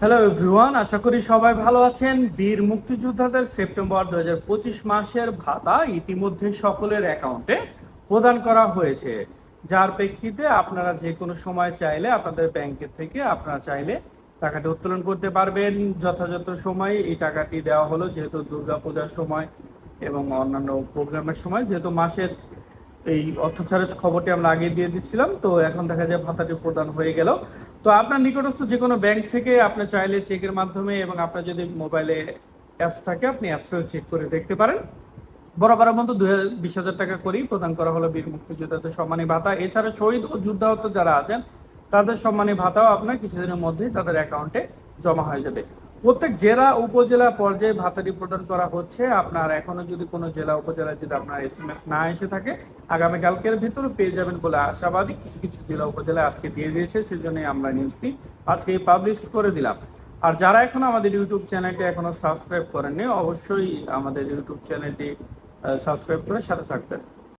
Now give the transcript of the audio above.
Hello everyone আশা করি সবাই ভালো আছেন। বীর মুক্তিযোদ্ধাদের সেপ্টেম্বর দু হাজার পঁচিশ মাসের ভাতা ইতিমধ্যে সকলের অ্যাকাউন্টে প্রদান করা হয়েছে। যার প্রেক্ষিতে আপনারা যে কোনো সময় চাইলে আপনাদের ব্যাংকের থেকে আপনারা চাইলে টাকাটি উত্তোলন করতে পারবেন। যথাযথ সময়ে এই টাকাটি দেওয়া হলো, যেহেতু দুর্গাপূজার সময় এবং অন্যান্য প্রোগ্রামের সময়, যেহেতু মাসের এই অর্থ খবরটি আমরা আগে দিয়ে দিচ্ছিলাম, তো এখন দেখা যায় ভাতাটি প্রদান হয়ে গেল। তো আপনার নিকটস্থ যে কোনো ব্যাংক থেকে আপনি চাইলে চেকের মাধ্যমে এবং আপনার যদি মোবাইলে অ্যাপস থাকে, আপনি অ্যাপসেও চেক করে দেখতে পারেন। বরাবর মতো দু বিশ হাজার টাকা করেই প্রদান করা হলো বীর মুক্তিযোদ্ধাদের সম্মানী ভাতা। এছাড়া শহীদ ও যুদ্ধাহত যারা আছেন, তাদের সম্মানী ভাতাও আপনার কিছুদিনের মধ্যেই তাদের অ্যাকাউন্টে জমা হয়ে যাবে। প্রত্যেক জেলা উপজেলা পর্যায়ে ভাতাটি প্রদান করা হচ্ছে। আপনার এখনও যদি কোনো জেলা উপজেলায় যদি আপনার এস এম এস না এসে থাকে, আগামীকালকের ভিতরে পেয়ে যাবেন বলে আশাবাদী। কিছু কিছু জেলা উপজেলায় আজকে দিয়ে দিয়েছে, সেজন্যই আমরা নিউজটি আজকে পাবলিশ করে দিলাম। আর যারা এখন আমাদের ইউটিউব চ্যানেলটি এখনও সাবস্ক্রাইব করেননি, অবশ্যই আমাদের ইউটিউব চ্যানেলটি সাবস্ক্রাইব করে সাথে থাকবেন।